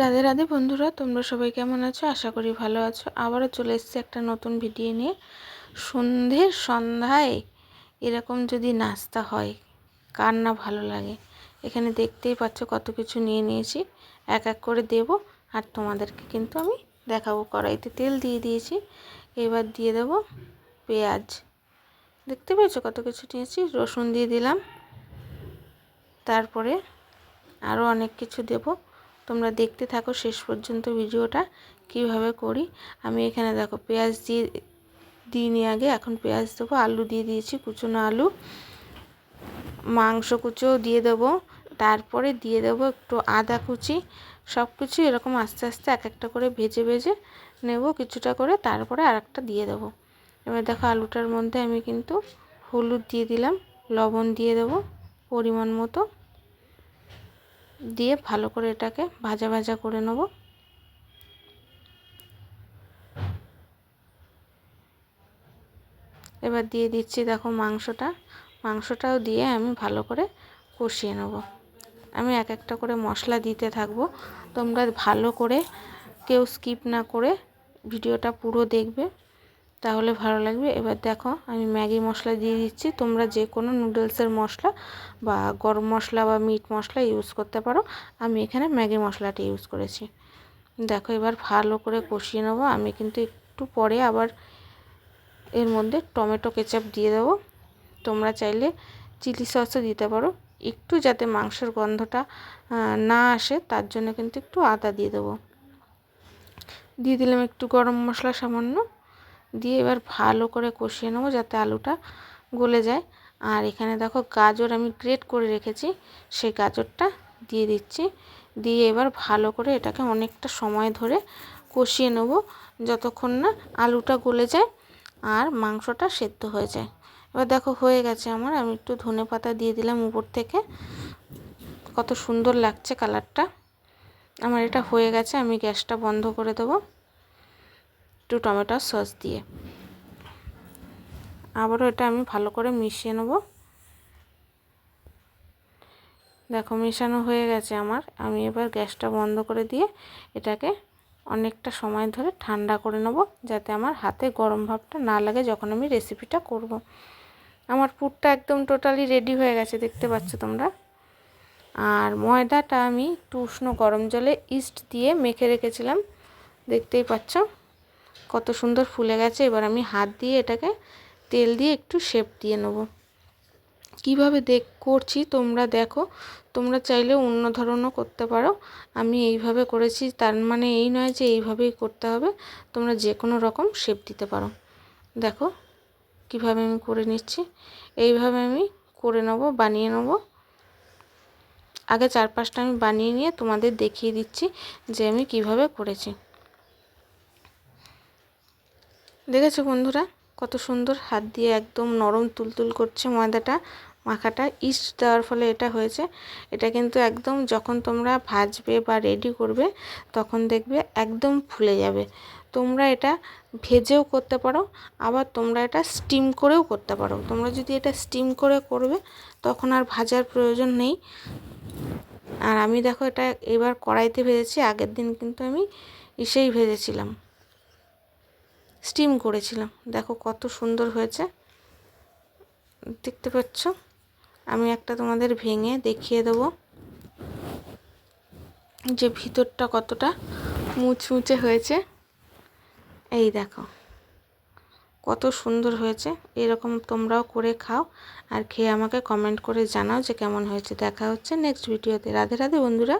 রাধে রাধে বন্ধুরা, তোমরা সবাই কেমন আছো? আশা করি ভালো আছো। আবারও চলে এসেছি একটা নতুন ভিডিও নিয়ে। সন্ধ্যের সন্ধ্যায় এরকম যদি নাস্তা হয়, কার না ভালো লাগে? এখানে দেখতেই পাচ্ছ কত কিছু নিয়ে নিয়েছি। এক এক করে দেব, আর তোমাদেরকে কিন্তু আমি দেখাবো। কড়াইতে তেল দিয়ে দিয়েছি, এবার দিয়ে দেব পেঁয়াজ। দেখতে পেয়েছ কত কিছু নিয়েছি? রসুন দিয়ে দিলাম। তারপরে আরও অনেক কিছু দেবো। তোমরা দেখতে থাকো শেষ পর্যন্ত ভিডিওটা কীভাবে করি। আমি এখানে দেখো পেঁয়াজ দিয়ে দিইনি আগে এখন পেঁয়াজ দেবো, আলু দিয়ে দিয়েছি, কুচনো আলু, মাংস কুচো দিয়ে দেবো, তারপরে দিয়ে দেবো একটু আদা কুচি সব কিছু এরকম আস্তে আস্তে এক একটা করে ভেজে ভেজে নেব কিছুটা করে, তারপরে আর একটা দিয়ে দেবো। এবার দেখো আলুটার মধ্যে আমি কিন্তু হলুদ দিয়ে দিলাম, লবণ দিয়ে দেবো পরিমাণ মতো। দিয়ে ভালো করে এটাকে ভাজা ভাজা করে নেব। এবার দিয়ে দিচ্ছি দেখো মাংসটা। মাংসটাও দিয়ে আমি ভালো করে কষিয়ে নেব। আমি এক একটা করে মশলা দিতে থাকব। তোমরা ভালো করে কেউ স্কিপ না করে ভিডিওটা পুরো দেখবে। তাহলে ভালো লাগবে। এবার দেখো আমি ম্যাগি মশলা দিয়ে দিচ্ছি। তোমরা যে কোনো নুডলসের মশলা বা গরম মশলা বা মিট মশলা ইউজ করতে পারো। আমি এখানে ম্যাগি মশলাটা ইউজ করেছি। দেখো এবার ভালো করে কষিয়ে নেব। আমি কিন্তু একটু পরে আবার এর মধ্যে টমেটো কেচাপ দিয়ে দেবো। তোমরা চাইলে চিলি সসও দিতে পারো। একটু যাতে মাংসের গন্ধটা না আসে, তার জন্য কিন্তু একটু আদা দিয়ে দেবো। দিয়ে দিলাম একটু গরম মশলা সামান্য। দিয়ে এবার ভালো করে কষিয়ে নেব যাতে আলুটা গলে যায়। আর এখানে দেখো গাজর আমি গ্রেট করে রেখেছি, সেই গাজরটা দিয়ে দিচ্ছি। দিয়ে এবার ভালো করে এটাকে অনেকটা সময় ধরে কষিয়ে নেব যতক্ষণ না আলুটা গলে যায় আর মাংসটা সেদ্ধ হয়ে যায়। এবার দেখো হয়ে গেছে আমার, আমি একটু ধনে পাতা দিয়ে দিলাম উপর থেকে। কত সুন্দর লাগছে কালারটা। আমার এটা হয়ে গেছে, আমি গ্যাসটা বন্ধ করে দেবো। একটু টমেটো সস দিয়ে। আবারও এটা আমি ভালো করে মিশিয়ে নেব। দেখো মেশানো হয়ে গেছে আমার। আমি এবার গ্যাসটা বন্ধ করে দিয়ে এটাকে অনেকটা সময় ধরে ঠান্ডা করে নেব যাতে আমার হাতে গরম ভাবটা না লাগে যখন আমি রেসিপিটা করব। আমার পুরটা একদম টোটালি রেডি হয়ে গেছে, দেখতে পাচ্ছ তোমরা। আর ময়দাটা আমি একটু উষ্ণ গরম জলে ইস্ট দিয়ে মেখে রেখেছিলাম, দেখতেই পাচ্ছ। কত সুন্দর ফুলে গেছে। এবার আমি হাত দিয়ে এটাকে তেল দিয়ে একটু শেপ দিয়ে নেব। কীভাবে দেখ, করছি তোমরা দেখো। তোমরা চাইলে অন্য ধরনও করতে পারো। আমি এইভাবে করেছি। তার মানে এই নয় যে এইভাবেই করতে হবে। তোমরা যে কোনো রকম শেপ দিতে পারো। দেখো কীভাবে আমি করে নিচ্ছি। এইভাবে আমি করে নেব, বানিয়ে নেব। আগে চার পাঁচটা আমি বানিয়ে নিয়ে তোমাদের দেখিয়ে দিচ্ছি যে আমি কীভাবে করেছি। দেখেছ বন্ধুরা? কত সুন্দর হাত দিয়ে একদম নরম তুলতুল করছে ময়দাটা, মাখাটা। ইস্ট দেওয়ার ফলে এটা হয়েছে। এটা কিন্তু একদম যখন তোমরা ভাজবে বা রেডি করবে, তখন দেখবে একদম ফুলে যাবে। তোমরা এটা ভেজেও করতে পারো, আবার তোমরা এটা স্টিম করেও করতে পারো। তোমরা যদি এটা স্টিম করে করবে, তখন আর ভাজার প্রয়োজন নেই। আর আমি দেখো এটা এবার কড়াইতে ভেজেছি, আগের দিন কিন্তু আমি ইসেই ভেজেছিলাম। স্টিম করেছিলাম। দেখো কত সুন্দর হয়েছে। দেখতে পাচ্ছ? আমি একটা তোমাদের ভেঙে দেখিয়ে দেবো। যে ভিতরটা কতটা মুচমুচে হয়েছে। এই দেখো, কত সুন্দর হয়েছে। এরকম তোমরাও করে খাও আর খেয়ে আমাকে কমেন্ট করে জানাও যে কেমন হয়েছে। দেখা হচ্ছে নেক্সট ভিডিওতে রাধে রাধে বন্ধুরা।